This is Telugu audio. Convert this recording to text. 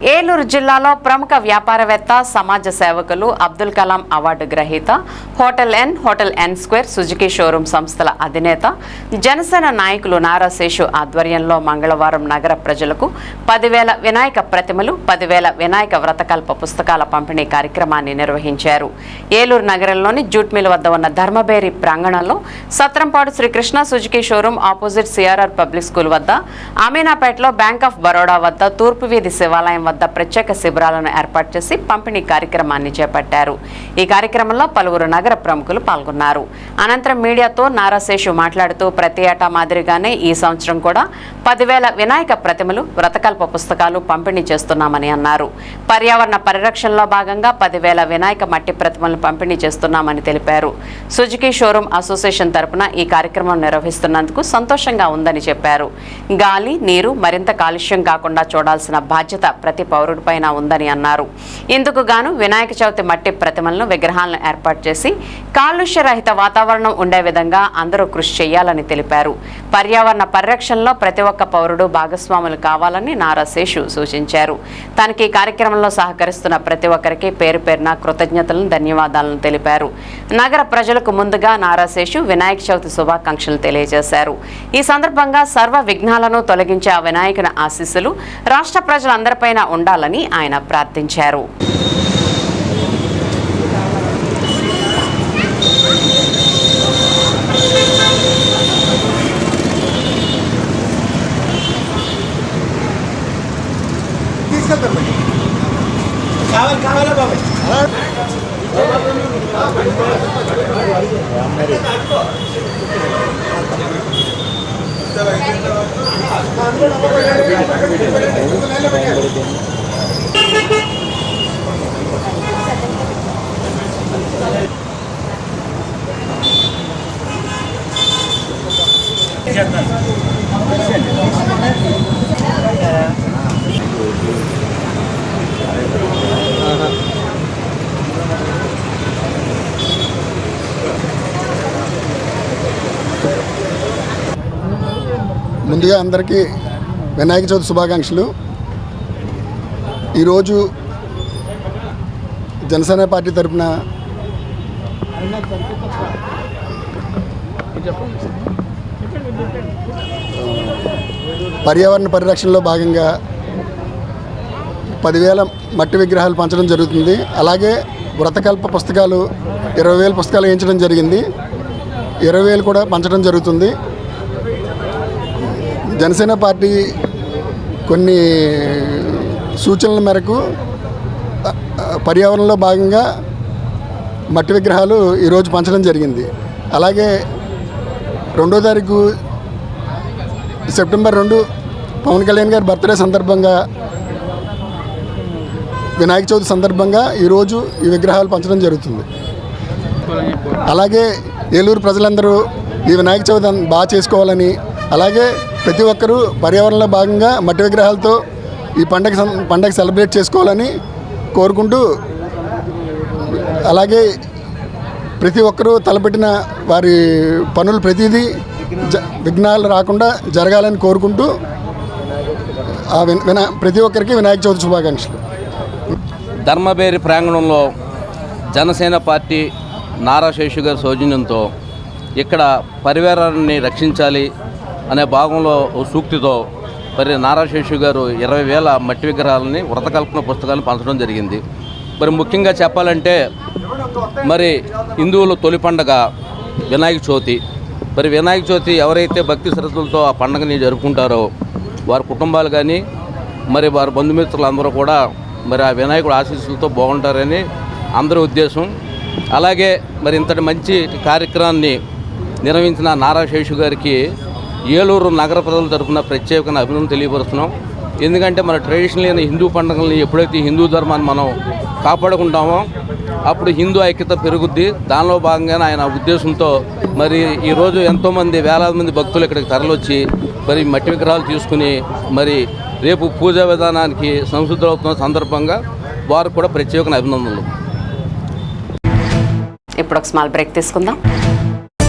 ఏలూరు జిల్లాలో ప్రముఖ వ్యాపారవేత్త సమాజ సేవకులు అబ్దుల్ కలాం అవార్డు గ్రహీత hotel N hotel N square Suzuki showroom సంస్థల అధినేత జనసేన నాయకులు నారా శేషు ఆధ్వర్యంలో మంగళవారం నగర ప్రజలకు పదివేల వినాయక ప్రతిమలు పదివేల వినాయక వ్రతకల్ప పుస్తకాల పంపిణీ కార్యక్రమాన్ని నిర్వహించారు. ఏలూరు నగరంలోని జూట్ మిల్ వద్ద ఉన్న ధర్మబేరి ప్రాంగణంలో Satrampadu Srikrishna Suzuki showroom opposite CRR public school వద్ద అమీనాపేటలో బ్యాంక్ ఆఫ్ బరోడా వద్ద తూర్పు వీధి శివాలయం వద్ద ప్రత్యేక శిబిరాలను ఏర్పాటు చేసి పంపిణీ కార్యక్రమాన్ని చేపట్టారు. ఈ కార్యక్రమంలో పలువురు నగర ప్రముఖులు పాల్గొన్నారు. అనంతరం మీడియాతో నారాశేషు మాట్లాడుతూ ప్రతి ఏటా మాదిరిగానే ఈ సంవత్సరం కూడా పదివేల వినాయక ప్రతిమలు వ్రతకల్ప పుస్తకాలు పంపిణీ చేస్తున్నామని అన్నారు. పర్యావరణ పరిరక్షణలో భాగంగా పదివేల వినాయక మట్టి ప్రతిమలను పంపిణీ చేస్తున్నామని తెలిపారు. సుజుకి షోరూం అసోసియేషన్ తరపున ఈ కార్యక్రమం నిర్వహిస్తున్నందుకు సంతోషంగా ఉందని చెప్పారు. గాలి నీరు మరింత కాలుష్యం కాకుండా చూడాల్సిన బాధ్యత ప్రతి పౌరుడిపైన ఉందని అన్నారు. ఇందుకు గాను వినాయక చవితి మట్టి ప్రతిమలను విగ్రహాలను ఏర్పాటు చేసి కాలుష్య రహిత వాతావరణం ఉండే విధంగా అందరూ కృషి చేయాలని తెలిపారు. పర్యావరణ పరిరక్షణలో ప్రతి ఒక్క పౌరుడు భాగస్వాములు కావాలని నారా శేషు సూచించారు. తనకి ఈ కార్యక్రమంలో సహకరిస్తున్న ప్రతి ఒక్కరికి పేరు పేరున కృతజ్ఞతలను ధన్యవాదాలను తెలిపారు. నగర ప్రజలకు ముందుగా నారా శేషు వినాయక చవితి శుభాకాంక్షలు తెలియజేశారు. ఈ సందర్భంగా సర్వ విఘ్నాలను తొలగించే ఆ వినాయకుని ఆశీస్సులు రాష్ట్ర ప్రజలందరిపైన ఉండాలని ఆయన ప్రార్థించారు. కావాలి కావాలా బాబాయ్ ముందుగా అందరికీ వినాయక చవితి శుభాకాంక్షలు. ఈరోజు జనసేన పార్టీ తరఫున పర్యావరణ పరిరక్షణలో భాగంగా పదివేల మట్టి విగ్రహాలు పంచడం జరుగుతుంది. అలాగే వ్రతకల్ప పుస్తకాలు ఇరవై వేల పుస్తకాలు వేయించడం జరిగింది. ఇరవై వేలు కూడా పంచడం జరుగుతుంది. జనసేన పార్టీ కొన్ని సూచనల మేరకు పర్యావరణంలో భాగంగా మట్టి విగ్రహాలు ఈరోజు పంచడం జరిగింది. అలాగే రెండో తారీఖు సెప్టెంబర్ రెండు పవన్ కళ్యాణ్ గారి బర్త్డే సందర్భంగా వినాయక చవితి సందర్భంగా ఈరోజు ఈ విగ్రహాలు పంచడం జరుగుతుంది. అలాగే ఏలూరు ప్రజలందరూ ఈ వినాయక చవితి బాగా చేసుకోవాలని అలాగే ప్రతి ఒక్కరూ పర్యావరణంలో భాగంగా మట్టి విగ్రహాలతో ఈ పండగ సం- పండగ సెలబ్రేట్ చేసుకోవాలని కోరుకుంటూ అలాగే ప్రతి ఒక్కరూ తలపెట్టిన వారి పనులు ప్రతిదీ జ విఘ్నాలు రాకుండా జరగాలని కోరుకుంటూ ఆ విన వినా ప్రతి ఒక్కరికి వినాయక చవితి శుభాకాంక్షలు. ధర్మబేరి ప్రాంగణంలో జనసేన పార్టీ నారా శేషు గారి సౌజన్యంతో ఇక్కడ పరివారాన్ని రక్షించాలి అనే భాగంలో ఓ సూక్తితో మరి నారా శేషు గారు ఇరవై వేల మట్టి విగ్రహాలని వ్రతకల్పన పుస్తకాలను పంచడం జరిగింది. మరి ముఖ్యంగా చెప్పాలంటే మరి హిందువుల తొలి పండగ వినాయక చవితి. మరి వినాయక చవితి ఎవరైతే భక్తి శ్రద్ధలతో ఆ పండుగని జరుపుకుంటారో వారి కుటుంబాలు కానీ మరి వారి బంధుమిత్రులు అందరూ కూడా మరి ఆ వినాయకుడు ఆశీస్సులతో బాగుంటారని అందరి ఉద్దేశం. అలాగే మరి ఇంతటి మంచి కార్యక్రమాన్ని నిర్వహించిన నారా శేషు గారికి ఏలూరు నగర ప్రజల తరఫున ప్రత్యేకంగా అభినందన తెలియపరుస్తున్నాం. ఎందుకంటే మన ట్రెడిషనల్ అయిన హిందూ పండుగల్ని ఎప్పుడైతే హిందూ ధర్మాన్ని మనం కాపాడుకుంటామో అప్పుడు హిందూ ఐక్యత పెరుగుద్ది. దానిలో భాగంగానే ఆయన ఉద్దేశంతో మరి ఈరోజు ఎంతోమంది వేలాది మంది భక్తులు ఇక్కడికి తరలొచ్చి మరి మట్టి విగ్రహాలు తీసుకుని మరి రేపు పూజా విధానానికి సంసిద్ధులవుతున్న సందర్భంగా వారు కూడా ప్రత్యేక అభినందనలు. ఇప్పుడు ఒక స్మాల్ బ్రేక్ తీసుకుందాం.